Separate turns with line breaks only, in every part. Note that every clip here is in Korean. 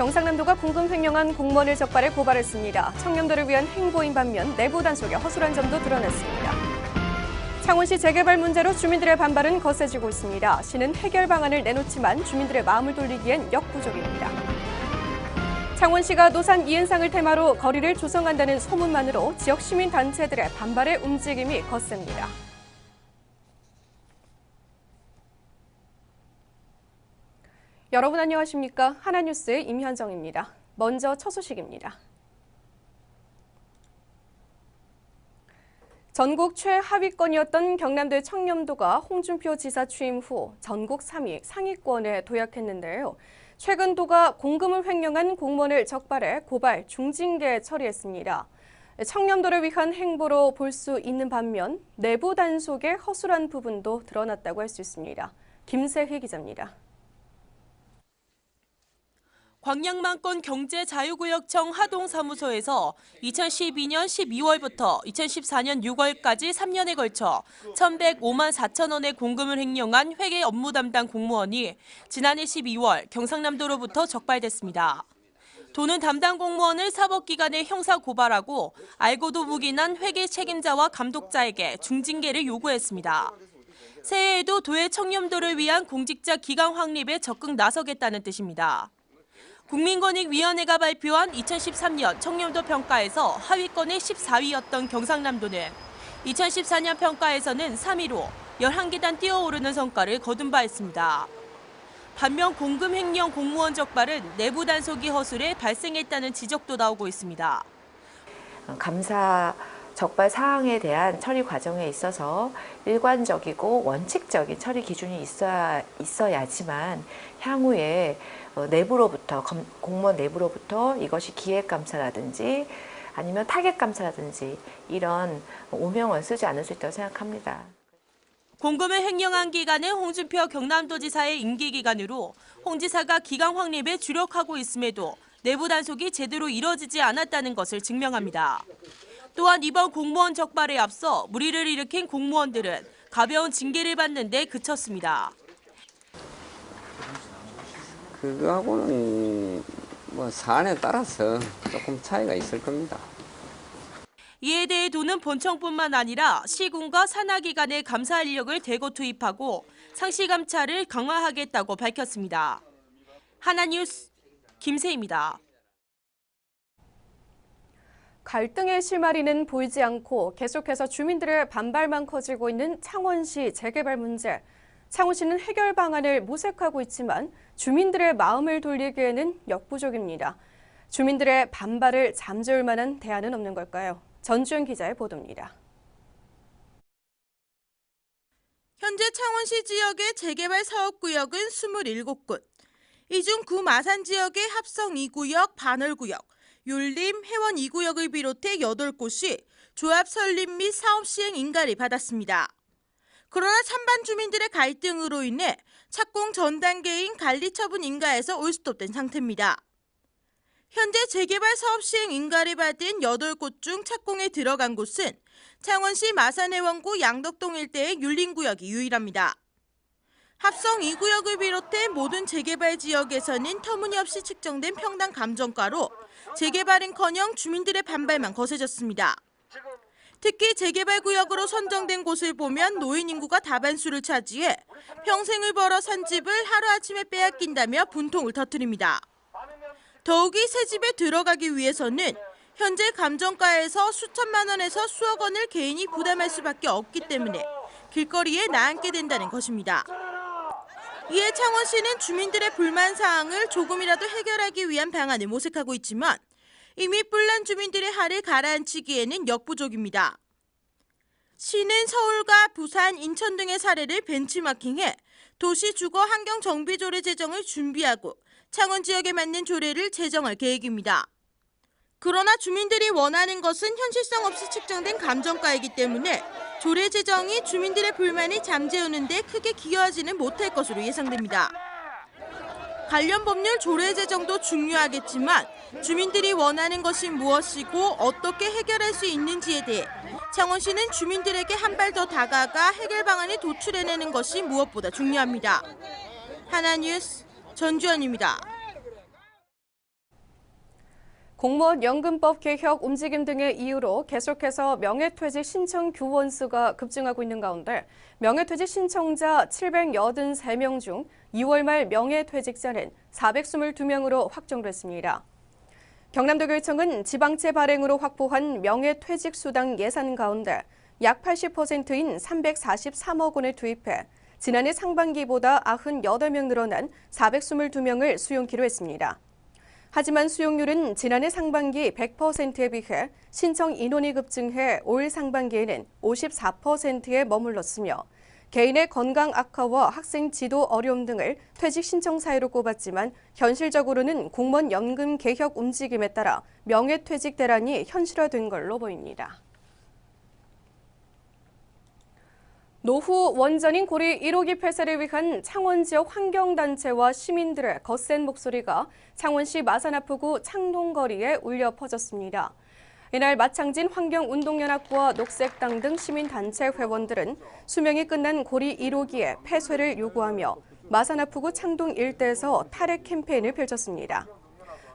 경상남도가 궁금 횡령한 공무원을 적발해 고발했습니다. 청년들을 위한 행보인 반면 내부 단속에 허술한 점도 드러냈습니다 창원시 재개발 문제로 주민들의 반발은 거세지고 있습니다. 시는 해결 방안을 내놓지만 주민들의 마음을 돌리기엔 역부족입니다. 창원시가 노산 이은상을 테마로 거리를 조성한다는 소문만으로 지역 시민 단체들의 반발의 움직임이 거셉니다. 여러분 안녕하십니까? 하나뉴스 임현정입니다. 먼저 첫 소식입니다. 전국 최하위권이었던 경남대 청렴도가 홍준표 지사 취임 후 전국 3위 상위권에 도약했는데요. 최근 도가 공금을 횡령한 공무원을 적발해 고발, 중징계 처리했습니다. 청렴도를 위한 행보로 볼 수 있는 반면 내부 단속의 허술한 부분도 드러났다고 할 수 있습니다. 김세희 기자입니다. 광양만권 경제자유구역청 하동사무소에서 2012년 12월부터 2014년 6월까지 3년에 걸쳐 1,105만 4천 원의 공금을 횡령한 회계 업무 담당 공무원이 지난해 12월 경상남도로부터 적발됐습니다. 도는 담당 공무원을 사법기관에 형사 고발하고 알고도 무기난 회계 책임자와 감독자에게 중징계를 요구했습니다. 새해에도 도의 청렴도를 위한 공직자 기강 확립에 적극 나서겠다는 뜻입니다. 국민권익위원회가 발표한 2013년 청렴도 평가에서 하위권의 14위였던 경상남도는 2014년 평가에서는 3위로 11계단 뛰어오르는 성과를 거둔 바 있습니다. 반면 공금 횡령 공무원 적발은 내부 단속이 허술해 발생했다는 지적도 나오고 있습니다.
감사 적발 사항에 대한 처리 과정에 있어서 일관적이고 원칙적인 처리 기준이 있어야, 있어야지만 향후에 어, 내부로부터 공무원 내부로부터 이것이 기획 감사라든지 아니면 타겟 감사라든지 이런 오명을 쓰지 않을 수 있다고 생각합니다.
공금을 횡령한 기간은 홍준표 경남도지사의 임기 기간으로 홍 지사가 기강 확립에 주력하고 있음에도 내부 단속이 제대로 이뤄지지 않았다는 것을 증명합니다. 또한 이번 공무원 적발에 앞서 무리를 일으킨 공무원들은 가벼운 징계를 받는 데 그쳤습니다.
그거하고는 뭐 사안에 따라서 조금 차이가 있을 겁니다.
이에 대해 도는 본청뿐만 아니라 시군과 산하기 관의 감사 인력을 대거 투입하고 상시 감찰을 강화하겠다고 밝혔습니다. 하나뉴스 김세입니다. 갈등의 실마리는 보이지 않고 계속해서 주민들의 반발만 커지고 있는 창원시 재개발 문제. 창원 시는 해결 방안을 모색하고 있지만 주민들의 마음을 돌리기에는 역부족입니다. 주민들의 반발을 잠재울 만한 대안은 없는 걸까요? 전주현 기자의 보도입니다. 현재 창원시 지역의 재개발 사업구역은 27곳. 이 중 구마산 지역의 합성 2구역, 반월구역, 율림, 회원 2구역을 비롯해 8곳이 조합 설립 및 사업 시행 인가를 받았습니다. 그러나 찬반 주민들의 갈등으로 인해 착공 전 단계인 관리 처분 인가에서 올스톱된 상태입니다. 현재 재개발 사업 시행 인가를 받은 8곳 중 착공에 들어간 곳은 창원시 마산해원구 양덕동 일대의 율린구역이 유일합니다. 합성 2구역을 비롯해 모든 재개발 지역에서는 터무니없이 측정된 평당 감정가로 재개발은커녕 주민들의 반발만 거세졌습니다. 특히 재개발 구역으로 선정된 곳을 보면 노인 인구가 다반수를 차지해 평생을 벌어 산 집을 하루아침에 빼앗긴다며 분통을 터뜨립니다. 더욱이 새 집에 들어가기 위해서는 현재 감정가에서 수천만 원에서 수억 원을 개인이 부담할 수밖에 없기 때문에 길거리에 나앉게 된다는 것입니다. 이에 창원시는 주민들의 불만 사항을 조금이라도 해결하기 위한 방안을 모색하고 있지만 이미 뿔난 주민들의 할를 가라앉히기에는 역부족입니다. 시는 서울과 부산, 인천 등의 사례를 벤치마킹해 도시 주거 환경 정비 조례 제정을 준비하고 창원 지역에 맞는 조례를 제정할 계획입니다. 그러나 주민들이 원하는 것은 현실성 없이 측정된 감정가이기 때문에 조례 제정이 주민들의 불만을 잠재우는 데 크게 기여하지는 못할 것으로 예상됩니다. 관련 법률 조례 제정도 중요하겠지만 주민들이 원하는 것이 무엇이고 어떻게 해결할 수 있는지에 대해 창원시는 주민들에게 한 발 더 다가가 해결 방안을 도출해내는 것이 무엇보다 중요합니다. 하나뉴스 전주현입니다. 공무원 연금법 개혁 움직임 등의 이유로 계속해서 명예퇴직 신청 규원 수가 급증하고 있는 가운데 명예퇴직 신청자 783명 중 2월 말 명예퇴직자는 422명으로 확정됐습니다. 경남도교육청은 지방채 발행으로 확보한 명예퇴직수당 예산 가운데 약 80%인 343억 원을 투입해 지난해 상반기보다 98명 늘어난 422명을 수용키로 했습니다. 하지만 수용률은 지난해 상반기 100%에 비해 신청 인원이 급증해 올 상반기에는 54%에 머물렀으며 개인의 건강 악화와 학생 지도 어려움 등을 퇴직 신청 사유로 꼽았지만 현실적으로는 공무원 연금 개혁 움직임에 따라 명예퇴직 대란이 현실화된 걸로 보입니다. 노후 원전인 고리 1호기 폐쇄를 위한 창원 지역 환경단체와 시민들의 거센 목소리가 창원시 마산아구 창동거리에 울려 퍼졌습니다. 이날 마창진 환경운동연합과 녹색당 등 시민단체 회원들은 수명이 끝난 고리 1호기의 폐쇄를 요구하며 마산아프구 창동 일대에서 탈핵 캠페인을 펼쳤습니다.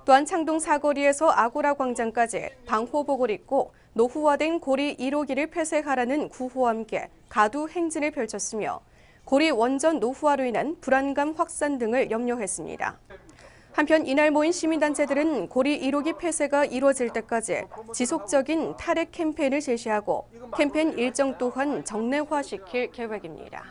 또한 창동 사거리에서 아고라 광장까지 방호복을 입고 노후화된 고리 1호기를 폐쇄하라는 구호와 함께 가두 행진을 펼쳤으며 고리 원전 노후화로 인한 불안감 확산 등을 염려했습니다. 한편 이날 모인 시민단체들은 고리 1호기 폐쇄가 이뤄질 때까지 지속적인 탈핵 캠페인을 제시하고 캠페인 일정 또한 정례화시킬 계획입니다.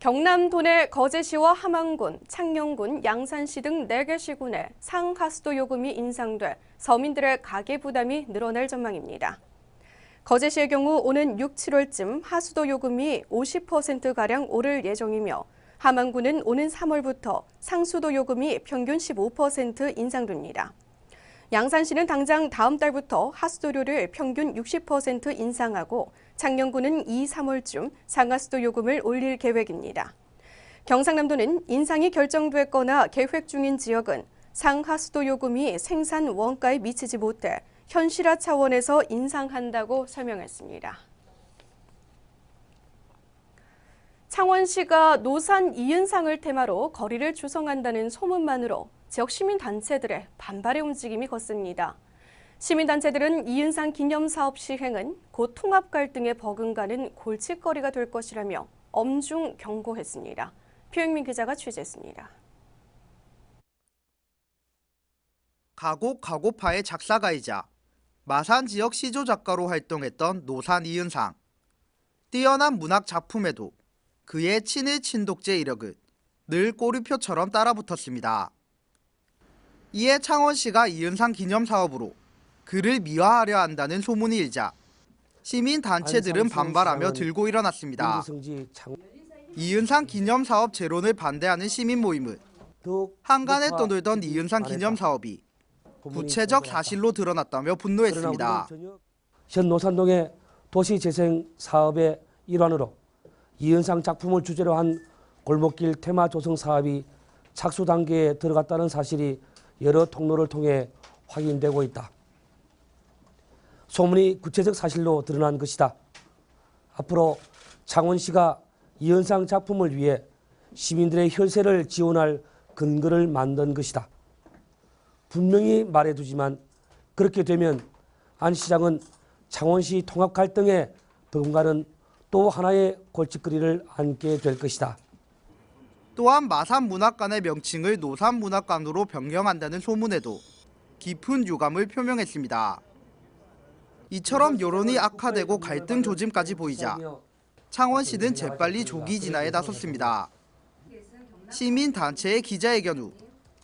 경남 도내 거제시와 함안군, 창녕군, 양산시 등 4개 시군에 상하수도 요금이 인상돼 서민들의 가계 부담이 늘어날 전망입니다. 거제시의 경우 오는 6, 7월쯤 하수도 요금이 50%가량 오를 예정이며 함안군은 오는 3월부터 상수도 요금이 평균 15% 인상됩니다. 양산시는 당장 다음 달부터 하수도료를 평균 60% 인상하고 창녕군은 2, 3월쯤 상하수도 요금을 올릴 계획입니다. 경상남도는 인상이 결정됐거나 계획 중인 지역은 상하수도 요금이 생산 원가에 미치지 못해 현실화 차원에서 인상한다고 설명했습니다. 창원시가 노산 이은상을 테마로 거리를 조성한다는 소문만으로 지역 시민단체들의 반발의 움직임이 컸습니다. 시민단체들은 이은상 기념사업 시행은 곧 통합 갈등에 버금가는 골칫거리가 될 것이라며 엄중 경고했습니다. 표영민 기자가 취재했습니다.
가곡 가곡파의 작사가이자 마산 지역 시조 작가로 활동했던 노산 이은상. 뛰어난 문학 작품에도 그의 친일 친독제이력을늘 꼬리표처럼 따라붙었습니다. 이에 창원시가 이은상 기념사업으로 그를 미화하려 한다는 소문이 일자 시민단체들은 반발하며 들고 일어났습니다. 이은상 기념사업 제론을 반대하는 시민 모임은 한간에 떠돌던 이은상 기념사업이 구체적 사실로 드러났다며 분노했습니다.
현 노산동의 도시재생사업의 일환으로 이은상 작품을 주제로 한 골목길 테마 조성 사업이 착수 단계에 들어갔다는 사실이 여러 통로를 통해 확인되고 있다. 소문이 구체적 사실로 드러난 것이다. 앞으로 창원시가 이현상 작품을 위해 시민들의 혈세를 지원할 근거를 만든 것이다. 분명히 말해두지만 그렇게 되면 안 시장은 창원시 통합 갈등에 더군가는 또 하나의 골칫거리를 안게 될 것이다. 또한 마산문학관의 명칭을 노산문학관으로 변경한다는 소문에도 깊은 유감을 표명했습니다. 이처럼 여론이 악화되고 갈등 조짐까지 보이자 창원시는 재빨리 조기 진화에 나섰습니다. 시민단체의 기자회견 후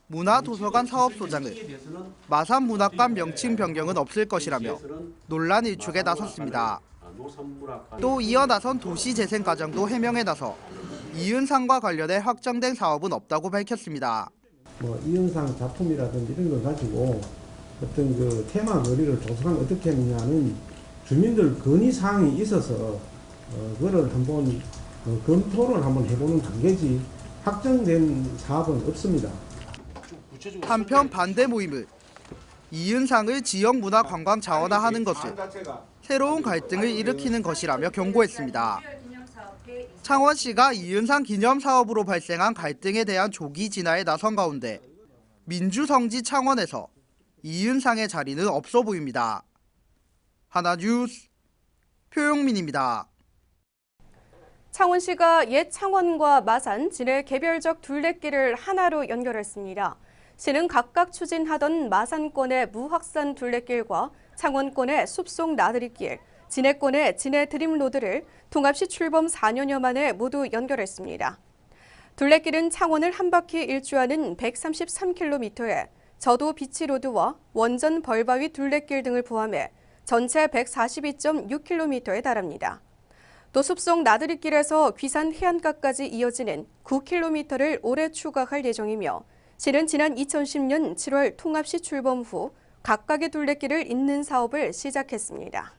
문화도서관 사업소장은 마산문학관 명칭 변경은 없을 것이라며 논란 일축에 나섰습니다. 또 이어나선 도시재생과정도 해명에 나서 이윤상과 관련해 확정된 사업은 없다고 밝혔습니다.
뭐 이윤상 작품이라든지 이런 걸 가지고 어떤 그 테마 거리를 조성하면 어떻게 했느냐는 주민들 건의 사항이 있어서 어, 그거 한번 어, 검토를 한번 해보는 단계지 확정된 사업은 없습니다.
한편 반대 모임을 이윤상을 지역 문화 관광 자원화하는 것을 아, 새로운 갈등을 일으키는 것이라며 경고했습니다. 창원시가 이윤상 기념 사업으로 발생한 갈등에 대한 조기 진화에 나선 가운데 민주성지 창원에서 이윤상의 자리는 없어 보입니다. 하나뉴스 표용민입니다.
창원시가 옛 창원과 마산, 진해 개별적 둘레길을 하나로 연결했습니다. 시는 각각 추진하던 마산권의 무확산 둘레길과 창원권의 숲속 나들이길, 진해권의 진해 드림로드를 통합시 출범 4년여 만에 모두 연결했습니다. 둘레길은 창원을 한 바퀴 일주하는 133km에 저도 비치로드와 원전 벌바위 둘레길 등을 포함해 전체 142.6km에 달합니다. 또 숲속 나들이길에서 귀산 해안가까지 이어지는 9km를 올해 추가할 예정이며 시는 지난 2010년 7월 통합시 출범 후 각각의 둘레길을 잇는 사업을 시작했습니다.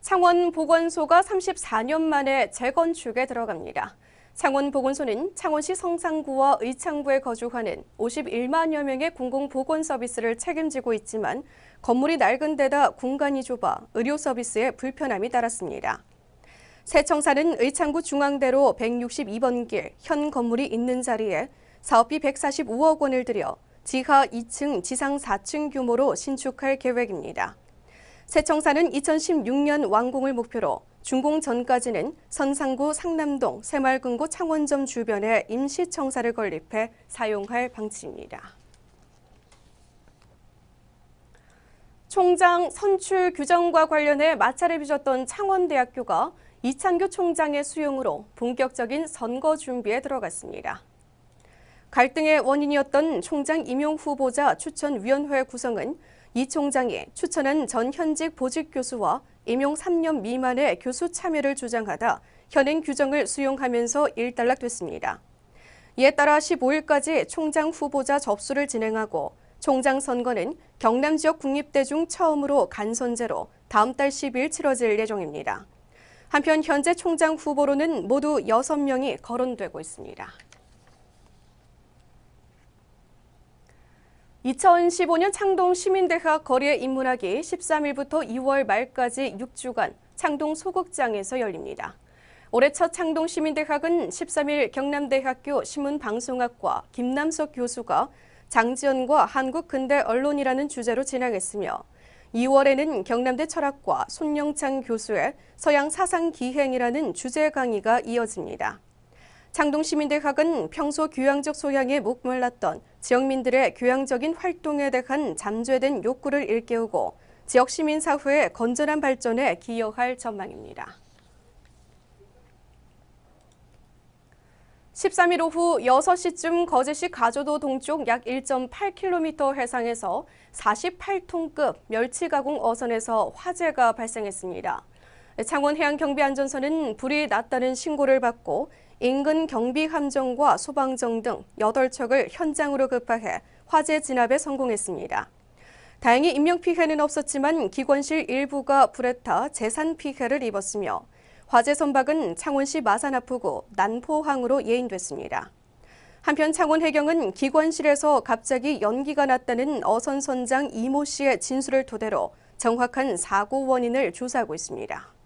창원보건소가 34년 만에 재건축에 들어갑니다. 창원보건소는 창원시 성산구와 의창구에 거주하는 51만여 명의 공공보건서비스를 책임지고 있지만 건물이 낡은 데다 공간이 좁아 의료서비스에 불편함이 따랐습니다. 새 청사는 의창구 중앙대로 162번 길, 현 건물이 있는 자리에 사업비 145억 원을 들여 지하 2층, 지상 4층 규모로 신축할 계획입니다. 세청사는 2016년 완공을 목표로 준공 전까지는 선상구 상남동 새마금고 창원점 주변에 임시청사를 건립해 사용할 방침입니다. 총장 선출 규정과 관련해 마찰을 빚었던 창원대학교가 이창규 총장의 수용으로 본격적인 선거 준비에 들어갔습니다. 갈등의 원인이었던 총장 임용 후보자 추천위원회 구성은 이 총장이 추천한전 현직 보직 교수와 임용 3년 미만의 교수 참여를 주장하다 현행 규정을 수용하면서 일단락됐습니다. 이에 따라 15일까지 총장 후보자 접수를 진행하고 총장 선거는 경남 지역 국립대 중 처음으로 간선제로 다음 달 10일 치러질 예정입니다. 한편 현재 총장 후보로는 모두 6명이 거론되고 있습니다. 2015년 창동 시민대학 거리의인문학이 13일부터 2월 말까지 6주간 창동 소극장에서 열립니다. 올해 첫 창동 시민대학은 13일 경남대학교 신문방송학과 김남석 교수가 장지연과 한국 근대 언론이라는 주제로 진행했으며 2월에는 경남대 철학과 손영창 교수의 서양 사상 기행이라는 주제 강의가 이어집니다. 창동시민대학은 평소 교양적 소양에 목말랐던 지역민들의 교양적인 활동에 대한 잠재된 욕구를 일깨우고 지역 시민 사회의 건전한 발전에 기여할 전망입니다. 13일 오후 6시쯤 거제시 가조도 동쪽 약 1.8km 해상에서 48톤급 멸치 가공 어선에서 화재가 발생했습니다. 창원해양경비안전선은 불이 났다는 신고를 받고 인근 경비함정과 소방정 등 8척을 현장으로 급파해 화재 진압에 성공했습니다. 다행히 인명피해는 없었지만 기관실 일부가 불에 타 재산 피해를 입었으며 화재 선박은 창원시 마산 앞부구 난포항으로 예인됐습니다. 한편 창원 해경은 기관실에서 갑자기 연기가 났다는 어선 선장 이모 씨의 진술을 토대로 정확한 사고 원인을 조사하고 있습니다.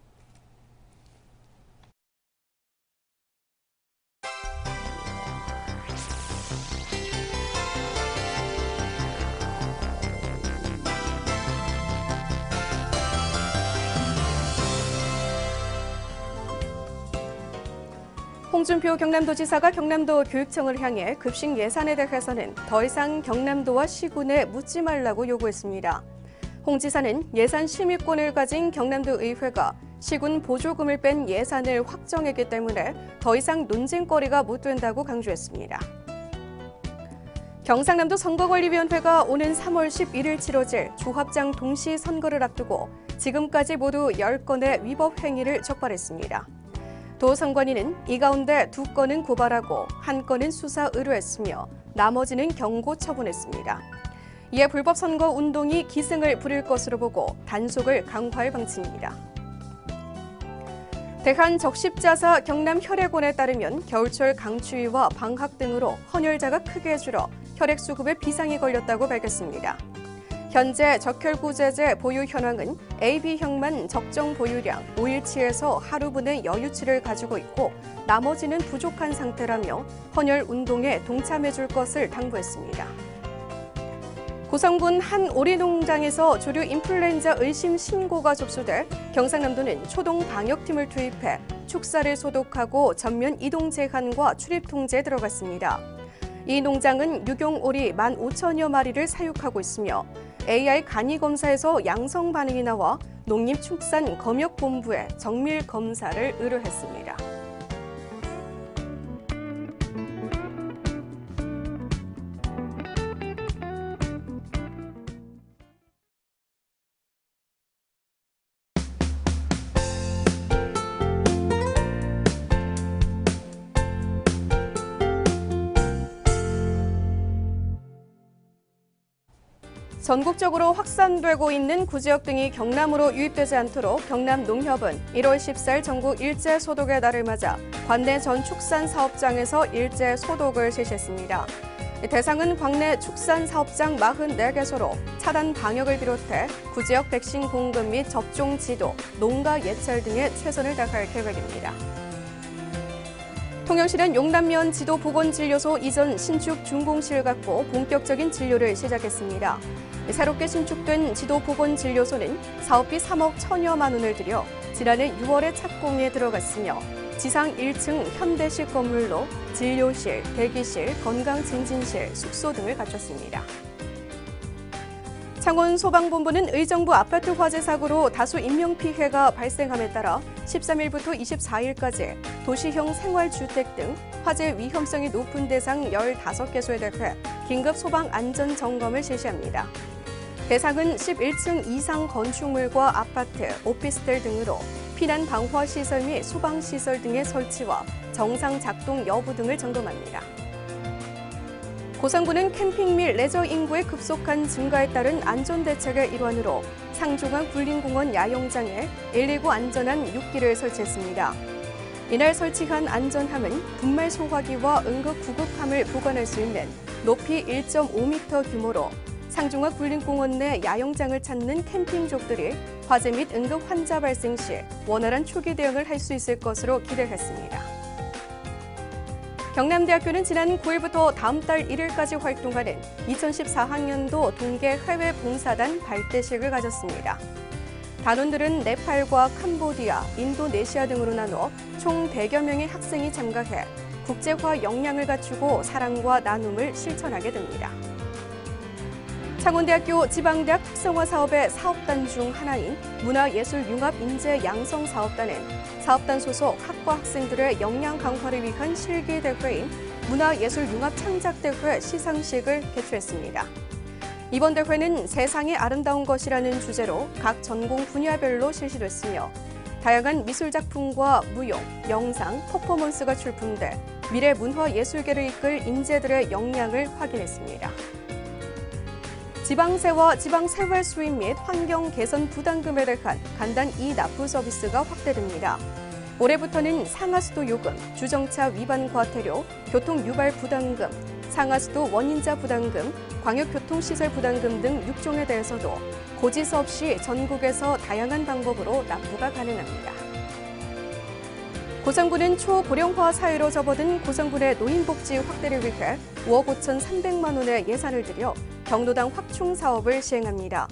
홍준표 경남도지사가 경남도 교육청을 향해 급식 예산에 대해서는 더 이상 경남도와 시군에 묻지 말라고 요구했습니다. 홍 지사는 예산 심의권을 가진 경남도 의회가 시군 보조금을 뺀 예산을 확정했기 때문에 더 이상 논쟁거리가 못 된다고 강조했습니다. 경상남도 선거관리위원회가 오는 3월 11일 치러질 조합장 동시 선거를 앞두고 지금까지 모두 10건의 위법 행위를 적발했습니다. 도 선관위는 이 가운데 두 건은 고발하고 한 건은 수사 의뢰했으며 나머지는 경고 처분했습니다. 이에 불법 선거 운동이 기승을 부릴 것으로 보고 단속을 강화할 방침입니다. 대한 적십자사 경남 혈액원에 따르면 겨울철 강추위와 방학 등으로 헌혈자가 크게 줄어 혈액 수급에 비상이 걸렸다고 밝혔습니다. 현재 적혈구제제 보유 현황은 AB형만 적정 보유량 5일치에서 하루분의 여유치를 가지고 있고 나머지는 부족한 상태라며 헌혈 운동에 동참해줄 것을 당부했습니다. 고성군 한 오리농장에서 조류 인플루엔자 의심 신고가 접수돼 경상남도는 초동 방역팀을 투입해 축사를 소독하고 전면 이동 제한과 출입 통제에 들어갔습니다. 이 농장은 유경 오리 15,000여 마리를 사육하고 있으며 AI 간이 검사에서 양성 반응이 나와 농림축산검역본부에 정밀 검사를 의뢰했습니다. 전국적으로 확산되고 있는 구지역 등이 경남으로 유입되지 않도록 경남농협은 1월 14일 전국 일제소독의 날을 맞아 관내 전 축산사업장에서 일제소독을 실시했습니다. 대상은 관내 축산사업장 44개소로 차단 방역을 비롯해 구지역 백신 공급 및 접종 지도, 농가 예찰 등에 최선을 다할 계획입니다. 통영시는 용남면 지도보건진료소 이전 신축 준공실을 갖고 본격적인 진료를 시작했습니다. 새롭게 신축된 지도보건진료소는 사업비 3억 천여만 원을 들여 지난해 6월에 착공에 들어갔으며 지상 1층 현대식 건물로 진료실, 대기실, 건강증진실, 숙소 등을 갖췄습니다. 창원 소방본부는 의정부 아파트 화재 사고로 다수 인명피해가 발생함에 따라 13일부터 24일까지 도시형 생활주택 등 화재 위험성이 높은 대상 15개소에 대해 긴급 소방 안전 점검을 실시합니다. 대상은 11층 이상 건축물과 아파트, 오피스텔 등으로 피난 방화 시설 및 소방 시설 등의 설치와 정상 작동 여부 등을 점검합니다. 고산군은 캠핑 및 레저 인구의 급속한 증가에 따른 안전 대책의 일환으로 상종항 군림공원 야영장에 119 안전한 6기를 설치했습니다. 이날 설치한 안전함은 분말 소화기와 응급 구급함을 보관할 수 있는 높이 1.5m 규모로 상종항 군림공원 내 야영장을 찾는 캠핑족들이 화재 및 응급 환자 발생 시 원활한 초기 대응을 할 수 있을 것으로 기대했습니다. 경남대학교는 지난 9일부터 다음 달 1일까지 활동하는 2014학년도 동계 해외 봉사단 발대식을 가졌습니다. 단원들은 네팔과 캄보디아, 인도네시아 등으로 나눠 총 100여 명의 학생이 참가해 국제화 역량을 갖추고 사랑과 나눔을 실천하게 됩니다. 창원대학교 지방대학 특성화 사업의 사업단 중 하나인 문화예술융합인재 양성사업단은 사업단 소속 학과 학생들의 역량 강화를 위한 실기 대회인 문화예술융합창작대회 시상식을 개최했습니다. 이번 대회는 세상의 아름다운 것이라는 주제로 각 전공 분야별로 실시됐으며 다양한 미술작품과 무용, 영상, 퍼포먼스가 출품돼 미래 문화예술계를 이끌 인재들의 역량을 확인했습니다. 지방세와 지방세활 수입 및 환경 개선 부담금에 대한 간단 이납부 서비스가 확대됩니다. 올해부터는 상하수도 요금, 주정차 위반 과태료, 교통 유발 부담금, 상하수도 원인자 부담금, 광역교통시설 부담금 등 6종에 대해서도 고지서 없이 전국에서 다양한 방법으로 납부가 가능합니다. 고성군은 초고령화 사회로 접어든 고성군의 노인복지 확대를 위해 5억 5,300만 원의 예산을 들여 경로당 확충 사업을 시행합니다.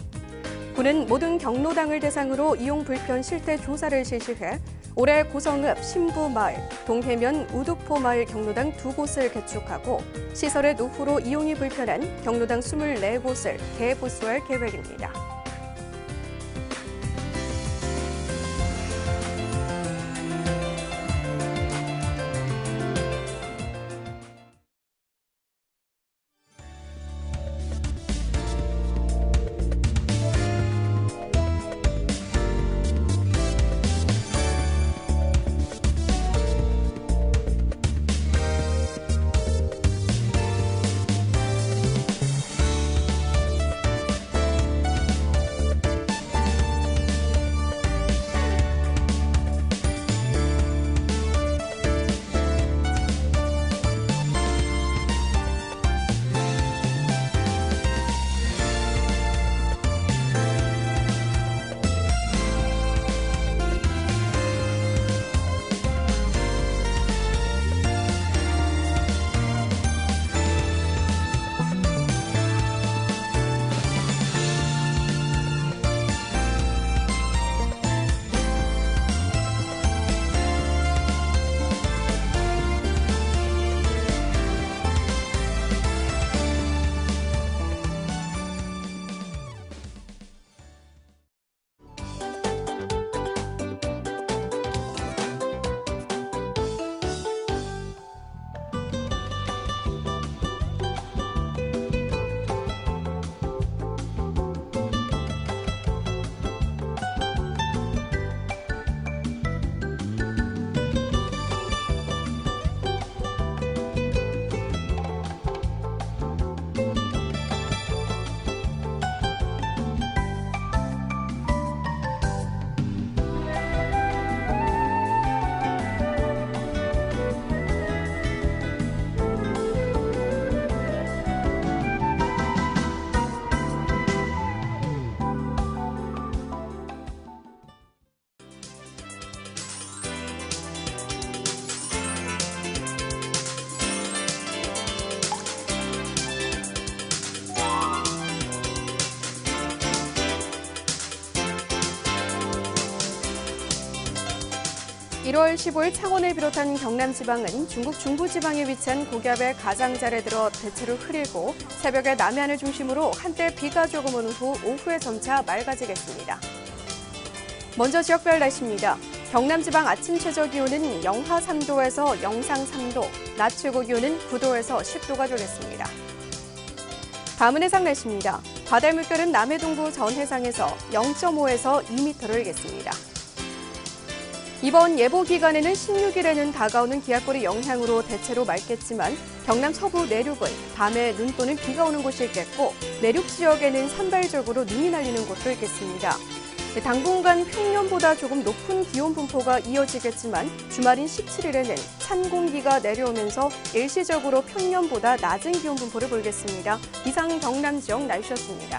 군은 모든 경로당을 대상으로 이용 불편 실태 조사를 실시해 올해 고성읍 신부마을, 동해면 우두포마을 경로당 두 곳을 개축하고 시설의 노후로 이용이 불편한 경로당 24곳을 개보수할 계획입니다. 1월 15일 창원을 비롯한 경남지방은 중국 중부지방에 위치한 고기압의 가장자를 들어 대체로 흐리고 새벽에 남해안을 중심으로 한때 비가 조금 오는 후 오후에 점차 맑아지겠습니다. 먼저 지역별 날씨입니다. 경남지방 아침 최저 기온은 영하 3도에서 영상 3도, 낮 최고 기온은 9도에서 10도가 되겠습니다. 다음은 해상 날씨입니다. 바다 물결은 남해 동부 전 해상에서 0.5에서 2m를 겠습니다. 이번 예보 기간에는 16일에는 다가오는 기압골의 영향으로 대체로 맑겠지만 경남 서부 내륙은 밤에 눈 또는 비가 오는 곳이 있겠고 내륙 지역에는 산발적으로 눈이 날리는 곳도 있겠습니다. 당분간 평년보다 조금 높은 기온 분포가 이어지겠지만 주말인 17일에는 찬 공기가 내려오면서 일시적으로 평년보다 낮은 기온 분포를 보이겠습니다. 이상 경남 지역 날씨였습니다.